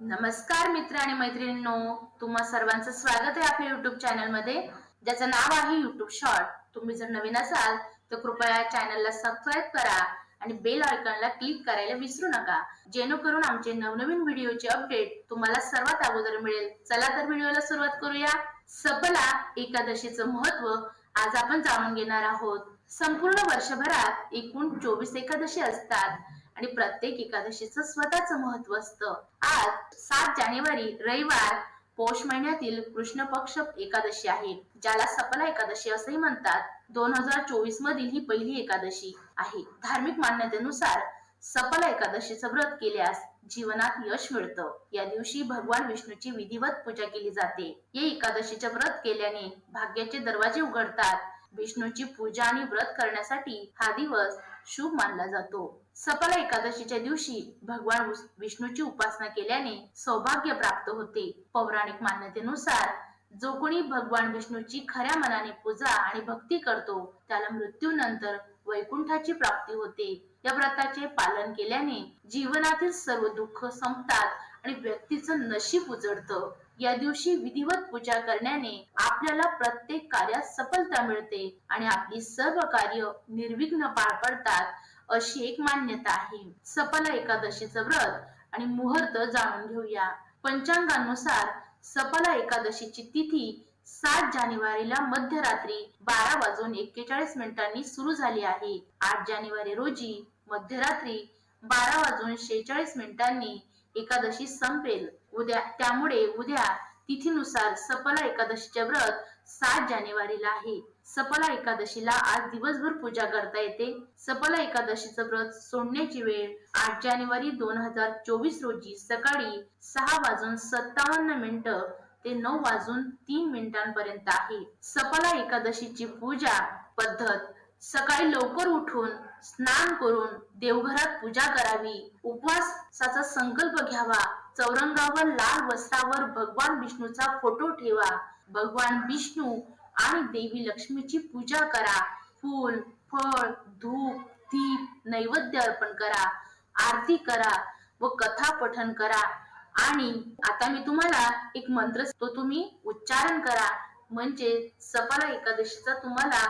नमस्कार मित्र आणि मैत्रिणींनो तुम्हा सर्वांचं स्वागत आहे आपल्या युट्यूब चॅनलमध्ये. ज्याचं नाव आहे युट्यूब शॉर्ट तुम्ही जर नवीन असाल तर कृपया चॅनलला सबस्क्राईब करा आणि बेल आयकॉनला क्लिक करायला विसरू नका. जेणेकरून आमचे नवनवीन व्हिडिओचे अपडेट तुम्हाला सर्वात अगोदर मिळेल. चला तर व्हिडिओला सुरुवात करूया. सबला एकादशीचं महत्त्व आज आपण जाणून घेणार आहोत. संपूर्ण वर्षभरात एकूण चोवीस एकादशी असतात. आणि प्रत्येक एकादशीचं स्वतःच महत्त्व असतं. आज सात जानेवारी रविवार पौष महिन्यातील कृष्ण पक्ष एकादशी आहे ज्याला सपला एकादशी असेही म्हणतात. दोन हजार चोवीस मधील ही पहिली एकादशी आहे. धार्मिक मान्यतेनुसार सफला एकादशीचं व्रत केल्यास जीवनात यश मिळतं. या दिवशी भगवान विष्णूची विधिवत पूजा केली जाते. या एकादशीचे व्रत केल्याने भाग्याचे दरवाजे उघडतात. विष्णूची पूजा आणि व्रत करण्यासाठी हा दिवस शुभ मानला जातो. सफला एकादशीच्या दिवशी भगवान विष्णूची उपासना केल्याने सौभाग्य प्राप्त होते. पौराणिक मान्यतेनुसार जो कोणी भगवान विष्णूची खऱ्या मनाने पूजा आणि भक्ती करतो त्याला मृत्यूनंतर वैकुंठाची प्राप्ती होते. या व्रताचे पालन केल्याने जीवनातील सर्व दुःख संपतात आणि व्यक्तीचं नशीब उजडतं. या दिवशी विधिवत पूजा करण्याने आपल्याला प्रत्येक कार्यात सफलता मिळते आणि आपली सर्व कार्य निर्विघ्न पार पडतात. अशी एक मान्यता आहे. सफला एकादशीचं व्रत आणि मुहूर्त जाणून घेऊया. पंचांगानुसार सपला एकादशीची तिथी सात जानेवारीला मध्यरात्री बारा वाजून एक्केचाळीस मिनिटांनी सुरू झाली आहे. आठ जानेवारी रोजी मध्यरात्री बारा वाजून शेहेचाळीस मिनिटांनी एकादशी संपेल. उद्या त्यामुळे उद्या तिथीनुसार सपला एकादशीचे व्रत सात जानेवारीला आहे. सफला एकादशीला आज दिवसभर पूजा करता येते. सफला एकादशीचं व्रत सोडण्याची वेळ आठ जानेवारी दोन हजार चोवीस रोजी सकाळी सहा वाजून सत्तावन्न मिनिट ते नऊ वाजून तीन मिनिटांपर्यंत आहे. सफला एकादशीची पूजा पद्धत सकाळी लवकर उठून स्नान करून देवघरात पूजा करावी. उपवासाचा संकल्प घ्यावा. चौरंगावर लाल वस्त्रावर भगवान विष्णूचा फोटो ठेवा. भगवान विष्णू आणि देवी लक्ष्मीची पूजा करा. फूल फळ धूप दीप नैवेद्य अर्पण करा. आरती करा व कथा पठन करा. आणि आता मी तुम्हाला एक मंत्र तो तुम्ही उच्चारण करा. म्हणजे सफला एकादशीचा तुम्हाला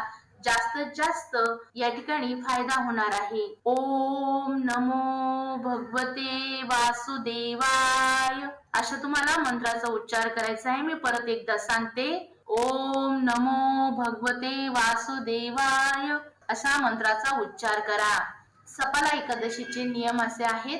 जास्तीत जास्त या ठिकाणी फायदा होणार आहे. ओम नमो भगवते वासुदेवाय. अशा तुम्हाला मंत्राचा उच्चार करायचा आहे. मी परत एकदा सांगते. ओम नमो भगवते वासुदेवाय. असा मंत्राचा उच्चार करा. सपला एकादशीचे नियम असे आहेत.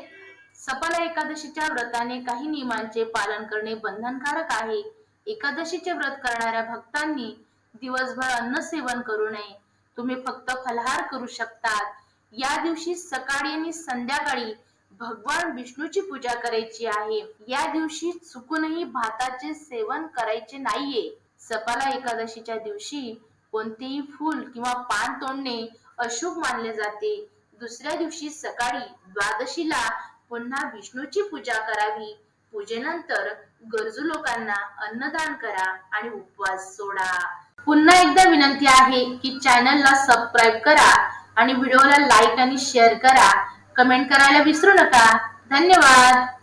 सपला एकादशीच्या व्रताने काही नियमांचे पालन करणे बंधनकारक आहे. एकादशीचे व्रत करणाऱ्या भक्तांनी दिवसभर अन्न सेवन करू नये. तुम्ही फक्त फलहार करू शकतात. या दिवशी सकाळी आणि संध्याकाळी भगवान विष्णूची पूजा करायची आहे. या दिवशी चुकूनही भाताचे सेवन करायचे नाहीये. सपाला एकादशीच्या दिवशी कोणतेही फूल किंवा पान तोडणे अशुभ मानले जाते. दुसऱ्या दिवशी सकाळी द्वादशीला पुन्हा विष्णूची पूजा करावी. पूजेनंतर गरजू लोकांना अन्नदान करा आणि उपवास सोडा. पुन्हा एकदा विनंती आहे की चॅनलला सबस्क्राईब करा आणि व्हिडिओला लाईक आणि शेअर करा. कमेंट करायला विसरू नका. धन्यवाद.